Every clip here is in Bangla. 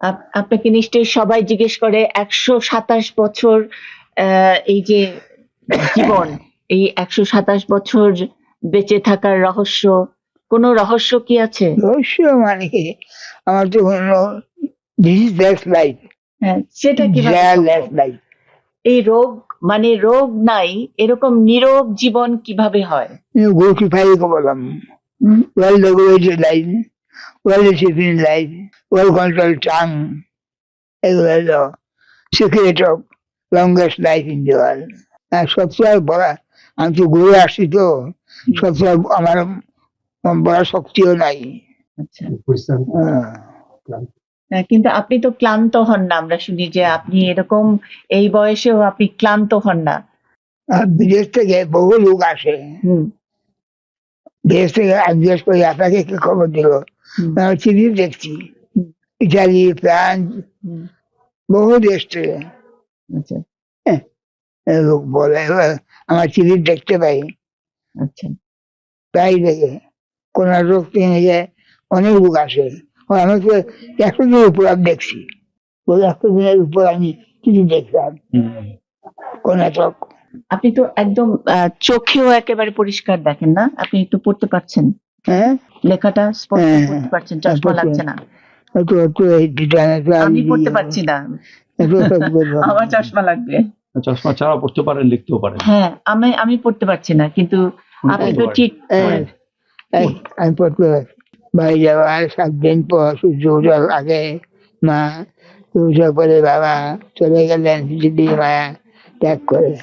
আপ- আপনাকে নিশ্চয়ই সবাই জিজ্ঞেস করে একশো সাতাশ বছর আহ, এই যে জীবন এই একশো সাতাশ বছর বেঁচে থাকার রহস্য কোন রহস্য কি আছে? রহস্য মানে কি আমার তো কোনো লাইফ হ্যাঁ সেটা সম্ভব? লাইফ এই রোগ মানে রোগ নাই এরকম নিরোগ জীবন কীভাবে হয়? to five column, hmm, well regulated life, well well controlled tongue, এগুলো হলো secret of longest life in the world আর সবচেয়ে বড় আমি তো ঘুরে আসছি তো সবচেয়ে আমার বড় শক্তিও নাই। আচ্ছা। হ্যাঁ। হ্যাঁ, কিন্তু আপনি তো ক্লান্ত হন না আমরা শুনি যে আপনি এরকম এই বয়সেও আপনি ক্লান্ত হন না। বিদেশ থেকে বহু লোক আসে। বিদেশ থেকে জিজ্ঞেস করি আপনাকে কি খবর দিল? টিভি দেখছি। ইটালি ফ্রান্স বহু দেশ থেকে লোক বলে এবার আমার টিভি দেখতে পাই। আচ্ছা। তাই দেখে কর্ণাটক থেকে অনেক লোক আসে। আমি তো একশো দিনের উপর আমি দেখছি। ওই একশো দিনের উপর আমি টিভি দেখলাম। কর্ণাটক আপনি তো একদম চোখেও একেবারে পরিষ্কার দেখেন না? আপনি একটু পড়তে পারছেন? হ্যাঁ। লেখাটা স্পষ্ট হ্যাঁ, পড়তে পারছেন চশমা লাগছে না। আমি পড়তে পারছি না। আমার চশমা লাগবে। চশমা ছাড়া পড়তে পারেন লিখতেও পারেন। হ্যাঁ আমি আমি পড়তে পারছি না কিন্তু আপনি তো ঠিক আমি পড়তে পারছি বাড়ি যাওয়ার সাত দিন পর সূর্য আগে মা সূর্য পরে বাবা চলে গেলেন দিদি মায়া ত্যাগ করে।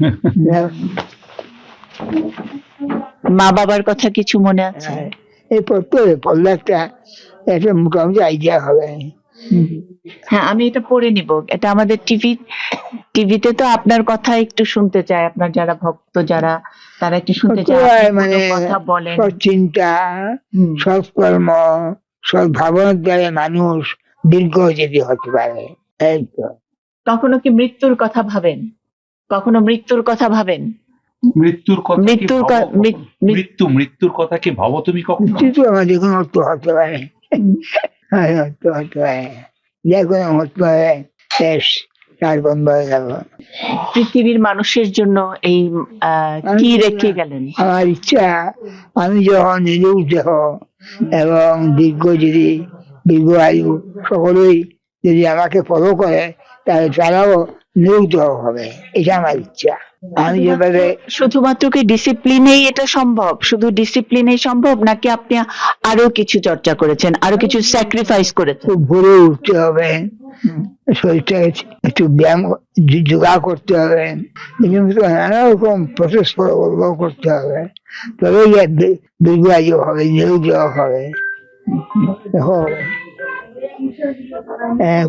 মা বাবার কথা কিছু মনে আছে? হ্যাঁ, এই পড়তে পড়লে একটা একটা মোটামুটি আইডিয়া হবে। হ্যাঁ আমি এটা পড়ে নিব। এটা আমাদের টিভি টিভিতে তো আপনার কথা একটু শুনতে চায় আপনার যারা ভক্ত যারা তারা একটু শুনতে চায়। মানে কথা বলেন। সব চিন্তা সব কর্ম সব ভাবনার দ্বারা মানুষ দীর্ঘ যদি হতে পারে এই তো? কখনো কি মৃত্যুর কথা ভাবেন? কখনো মৃত্যুর কথা ভাবেন? মৃত্যুর কথা কি মৃত্যুর মৃত্যু মৃত্যুর কথা কি ভাবো তুমি কখনো? কিন্তু আমাদের কোনো অর্থ হতে পারে। অর্থ হতে পারে যে কোনো হতে পারে তার বন্ধ হয়ে গেল পৃথিবীর মানুষের জন্য এই কি রেখে গেলেন আমার ইচ্ছা আমি যখন নিরুপ দেহ এবং দীর্ঘ যদি দীর্ঘ আয়ু সকলেই যদি আমাকে ফলো করে তাহলে তারাও নিরুদ্ধ হবে এটা আমার ইচ্ছা আমি যেভাবে শুধুমাত্র কি ডিসিপ্লিনেই এটা সম্ভব? শুধু ডিসিপ্লিনেই সম্ভব নাকি আপনি আরও কিছু চর্চা করেছেন আরও কিছু স্যাক্রিফাইস করেছেন? ভোরে উঠতে হবে শরীরটা একটু ব্যায়াম যোগা করতে হবে। নানা রকম প্রসেস করতে হবে। তবে গিয়ে দী- দীর্ঘ আয়ু হবে নিরুদ্ধ হবে। দেখো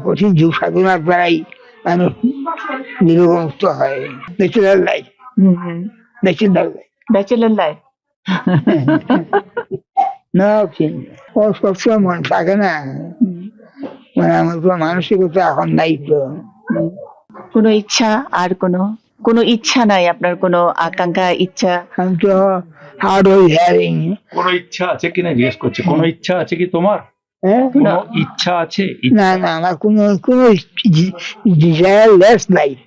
কঠিন যুগ সাধনার দ্বারাই মানুষ নিরুমুক্ত হয়। Natural life natural life bachelor life না ও সবসময় মন থাকে না। মানে আমার কোনো মানসিকতা এখন নাই তো। কোনো ইচ্ছা আর কোনো? কোনো ইচ্ছা নাই আপনার? কোনো আকাঙ্ক্ষা ইচ্ছা? আমি তো হার্ড ওই হ্যাভিং কোনো ইচ্ছা আছে কিনা জিজ্ঞেস করছে? কোনো ইচ্ছা আছে কি তোমার? হ্যাঁ কোনো ইচ্ছা আছে? না না আমার কোনো কোনো desire less life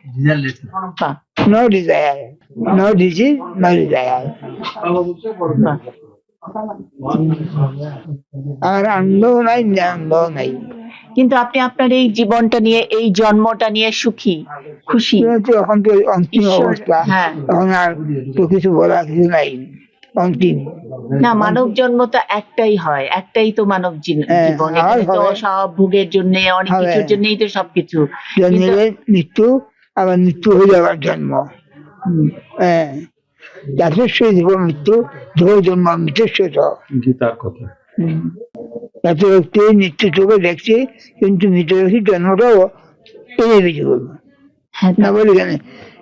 no desire no disease no. Desire আর আনন্দও নাই আনন্দও নাই। কিন্তু আপনি আপনার এই জীবনটা নিয়ে এই জন্মটা নিয়ে সুখী খুশি? এখন তো অন্তিম অবস্থা হ্যাঁ। এখন আর তো কিছু বলার কিছু নাই। না মানব জন্ম তো একটাই হয় একটাই তো মানব হ্যাঁ, জীবন। এখানে তো সব ভোগের জন্য অনেক কিছুর জন্যই তো সবকিছু মৃত্যু আবার মৃত্যু হয়ে যাওয়ার জন্ম। হ্যাঁ। যথেষ্ট জীব মৃত্যু ধ্রুব জন্ম মৃত্যুশ্বত গীতার কথা। এত ব্যক্তি মৃত্যু চোখে দেখছে কিন্তু মৃত ব্যক্তির জন্মটাও ইনএভিটেবল হ্যাঁ না বলি কেন?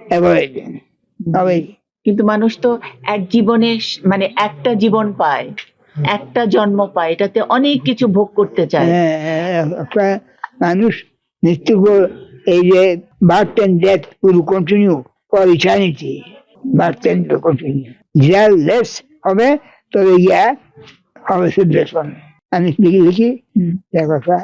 অ্যাভয়েড কিন্তু মানুষ তো এক জীবনে মানে একটা জীবন পায় একটা জন্ম পায় এটাতে অনেক কিছু ভোগ করতে চায়। হ্যাঁ, একটা মানুষ মৃত্যু এই যে birth and death will continue for eternity birth and continue যা লেস হবে তবে ইয়া হবে সিদ্ধেশন আমি লিখি? লিখি কথা